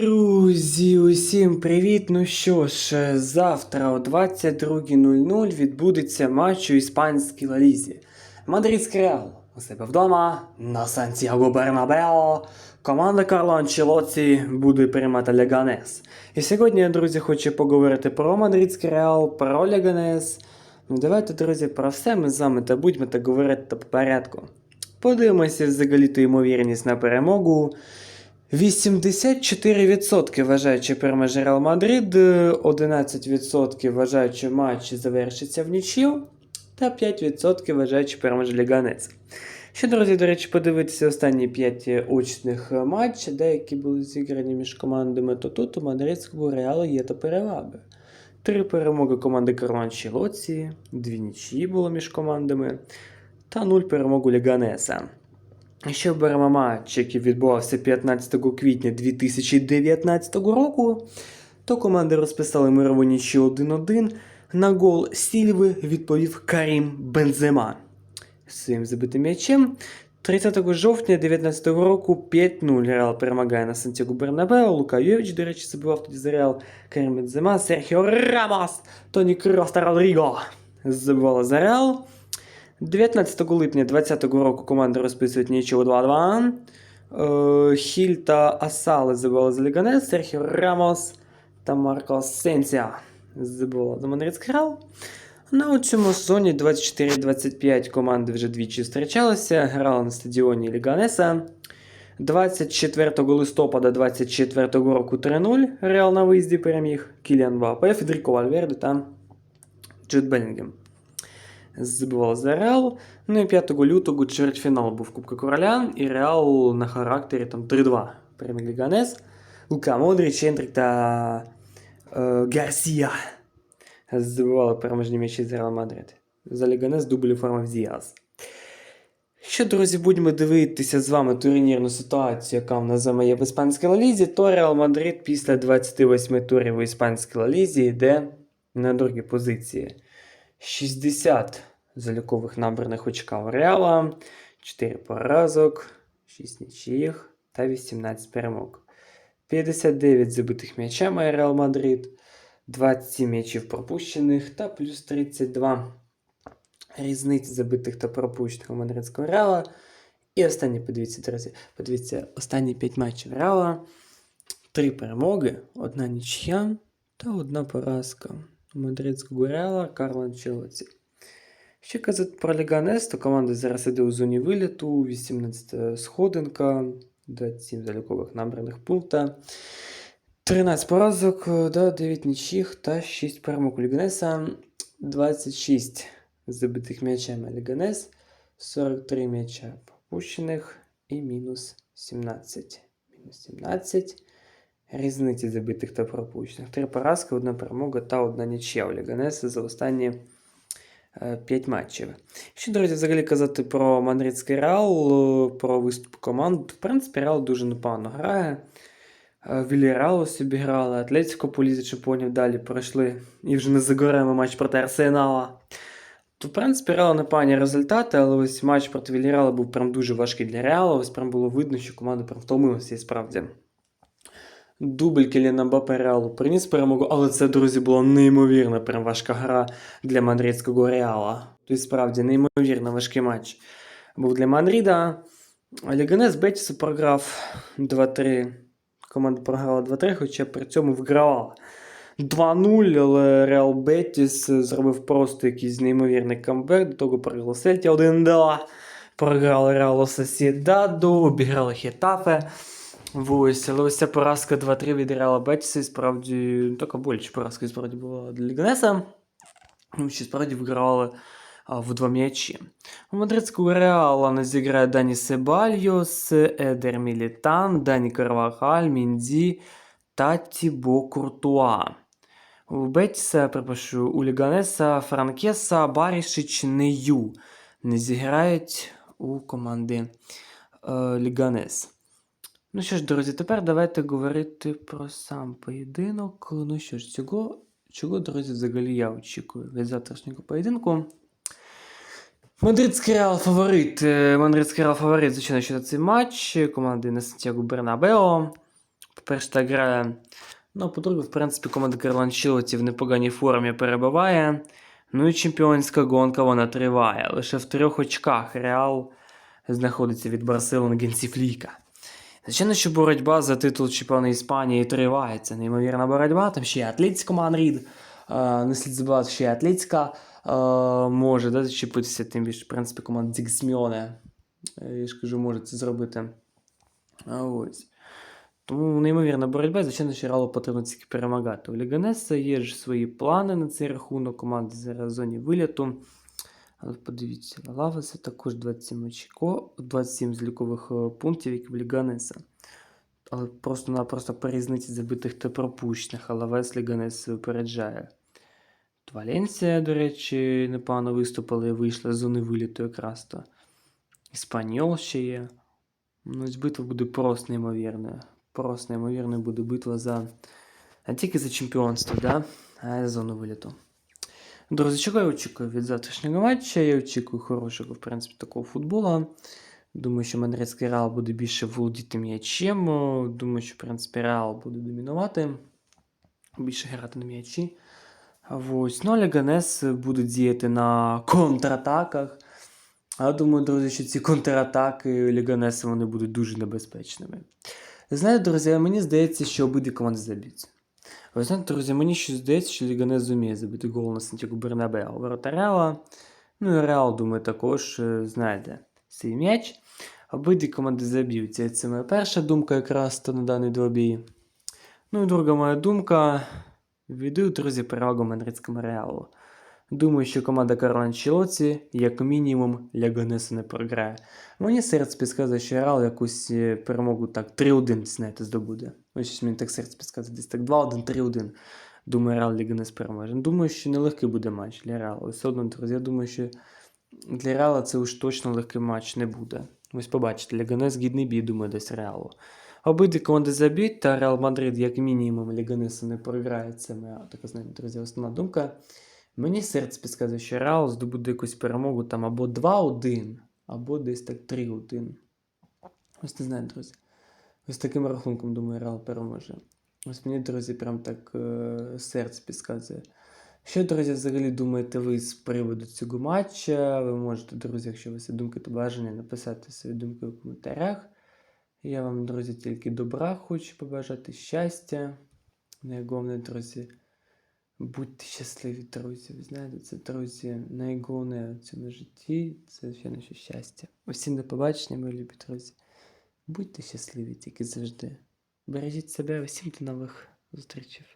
Друзі, усім привіт! Ну що ж, завтра о 22.00 відбудеться матч у іспанській лалізі. Мадридський Реал у себе вдома на Сантьяго Бернабео. Команда Карло Анчелоці буде приймати Леганес. І сьогодні, друзі, хочу поговорити про Мадридський Реал, про Леганес. Ну давайте, друзі, про все ми з вами та будемо так говорити та по порядку. Подивимося взагалі ту ймовірність на перемогу. 84% вважають, що переможе Реал Мадрид, 11% вважають, що матч завершиться в нічию, та 5% вважають, що переможе Ліганець. Ще, друзі, до речі, подивитися останні 5 очних матчів, деякі були зіграні між командами, то тут у мадридського Реалу є та переваги. Три перемоги команди Карло Анчелоці, дві нічиї було між командами, та нуль перемог у Ліганеса. Ще беремо матч, який відбувався 15 квітня 2019 року, то команди розписали мирову нічю 1-1. На гол Сільви відповів Карім Бензема своїм забитим м'ячем. 30 жовтня 2019 року 5-0 Реал перемагає на Сантьяго Бернабео. Лука Йович, до речі, забивав тоді за Реал Карім Бензема, Серхіо Рамос, Тоні Крос та Родріго забивали за Реал. 19 липня 2020 року команди розписують нічого 2-2. Е, Хіль та Асали забили за Ліганес, Серхіо Рамос та Марко Сенсія забили за Мадридський Реал. На у цьому сезоні 24-25 команди вже двічі зустрічалися, грали на стадіоні Ліганеса. 24 листопада 24 року 3-0 Реал на виїзді переміг Кіліан Мбаппе, Федеріко Вальверде та Джуд Белінгем забивали за Реал. Ну і 5 лютого чвертьфінал був Кубка Короля, і Реал на характері там 3-2 переміг Ліганес. Лука Модрич, Ендрік та е, Гарсія забивали переможні м'ячі за Реал Мадрид. За Ліганес дубль оформив Діас. Що, друзі, будемо дивитися з вами турнірну ситуацію, яка в нас з вами є в Іспанській Лалізі, то Реал Мадрид після 28 турів у Іспанській Лалізі йде на другій позиції. 60 залікових набраних очка Реала, 4 поразок, 6 нічиїх та 18 перемог. 59 забитих м'яча має Реал Мадрид, 27 м'ячів пропущених та плюс 32 різниць забитих та пропущених у мадридського Реала. І останні, подивіться, друзі, подивіться, останні 5 матчів Реала. 3 перемоги, одна нічия та одна поразка у мадридського Реала Карла Анчелоці. Ще казати про Ліганес, то команда зараз іде у зоні виліту, 18 сходинка, 27 залікових набраних пункта, 13 поразок, да, 9 нічих та 6 перемог у Ліганеса, 26 забитих м'ячами Ліганес, 43 м'яча пропущених і мінус 17. Мінус 17 різниці забитих та пропущених. Три поразки, одна перемога та одна нічия у Ліганеса за останні 5 матчів. Що, друзі, взагалі казати про Мадридський Реал, е, про виступ команд. В принципі, Реал дуже непогано грає. Е, Вільяреалу собі грали, Атлетико по Лізі далі пройшли і вже не загораємо матч проти Арсенала. То, в принципі, Реал непогані результати, але ось матч проти Вільяреала був прям дуже важкий для Реала. Ось прям було видно, що команда прям втомилася і справді. Дубль Келіна Мбаппе Реалу приніс перемогу, але це, друзі, була неймовірна прям важка гра для мадридського Реала. Тобто, справді, неймовірно важкий матч був для Мадрида. Ліганес Бетісу програв 2-3. Команда програла 2-3, хоча при цьому вигравала 2-0, але Реал Бетіс зробив просто якийсь неймовірний камбек. До того програли Сельті 1-2. Програли Реалу Сосідаду, обіграли Хетафе. Ось, але ось ця поразка 2-3 від Реала Бетіса, і справді ну, така болюча поразка, і справді була для Ліганеса. Тому що справді вигравали а, в два м'ячі. У мадридського Реала не зіграє Дані Себальйос, Едер Мілітан, Дані Карвахаль, Мінді та Тібо Куртуа. У Бетіса, перепрошую, у Ліганеса, Франкеса, Барішич, Нею не зіграють у команди е, Ліганес. Ну що ж, друзі, тепер давайте говорити про сам поєдинок. Ну що ж, цього, чого, друзі, взагалі я очікую від завтрашнього поєдинку. Мадридський Реал фаворит. Е, Мадридський Реал фаворит, звичайно, що цей матч. Команди на Сантьяго Бернабео. По-перше, так грає. Ну, по-друге, в принципі, команда Карло Анчелоті в непоганій формі перебуває. Ну і чемпіонська гонка вона триває. Лише в трьох очках Реал знаходиться від Барселони Генсіфліка. Звичайно, що боротьба за титул чемпіона Іспанії триває. Це неймовірна боротьба. Там ще й Атлетико Манрід. Е, не слід забувати, ще й Атлетика е, може да, зачепитися, тим більше, в принципі, команда Зігсміоне. Е, Я ж кажу, може це зробити. Ось. Тому неймовірна боротьба, звичайно, що Реалу потрібно тільки перемагати. У Ліганеса є ж свої плани на цей рахунок. Команда зараз в зоні виліту. Але подивіться, в Лавеса також 27 очко, 27 злікових е, пунктів, як в Ліганеса. Але просто-напросто по різниці забитих та пропущених, а Лавес Ліганес випереджає. Валенсія, до речі, непогано виступила і вийшла з зони виліту якраз то. Іспаньол ще є. Ну, битва буде просто неймовірною. Просто неймовірною буде битва за. Не тільки за чемпіонство, да? а й за зону виліту. Друзі, чого я очікую від завтрашнього матча? Я очікую хорошого, в принципі, такого футболу. Думаю, що Мадридський Реал буде більше володіти м'ячем. Думаю, що, в принципі, Реал буде домінувати, більше грати на м'ячі. Ось. Ну, а Леганес буде діяти на контратаках. А думаю, друзі, що ці контратаки Ліганеса вони будуть дуже небезпечними. Знаєте, друзі, мені здається, що обидві команди заб'ються. Ви знаєте, друзі, мені щось здається, що Ліганес зуміє забити гол на Сантьяго Бернабео. Ворота Реала. Ну і Реал, думаю, також е, знайде свій м'яч. Обидві команди заб'ються. Це моя перша думка якраз то на даний двобій. Ну і друга моя думка. Віддаю, друзі, перевагу Мадридському Реалу. Думаю, що команда Карло Анчелоті, як мінімум, Ліганесу не програє. Мені серце підказує, що Реал якусь е, перемогу так 3-1, знаєте, здобуде. Ось щось мені так серце підказує, десь так 2-1, 3-1. Думаю, Реал Ліганес переможе. Думаю, що нелегкий буде матч для Реалу. Все одно, друзі, я думаю, що для Реала це уж точно легкий матч не буде. Ось побачите, Ліганес гідний бій, думаю, десь Реалу. Обидві команди заб'ють, та Реал Мадрид, як мінімум, Ліганесу не програє. Це моя така, знаєте, друзі, основна думка. Мені серце підказує, що Реал здобуде якусь перемогу там або 2-1, або десь так 3-1. Ось не знаю, друзі. Ось таким рахунком, думаю, Реал переможе. Ось мені, друзі, прям так е- серце підказує. Що, друзі, взагалі думаєте ви з приводу цього матча? Ви можете, друзі, якщо у вас є думки та бажання, написати свої думки у коментарях. Я вам, друзі, тільки добра хочу побажати щастя. Найголовніше, друзі, будьте щасливі, друзі. Ви знаєте, це, друзі, найголовніше в цьому житті це ще наше щастя. Усім до побачення, мої любі друзі. Будьте щасливі тільки завжди. Бережіть себе, усім до нових зустрічей.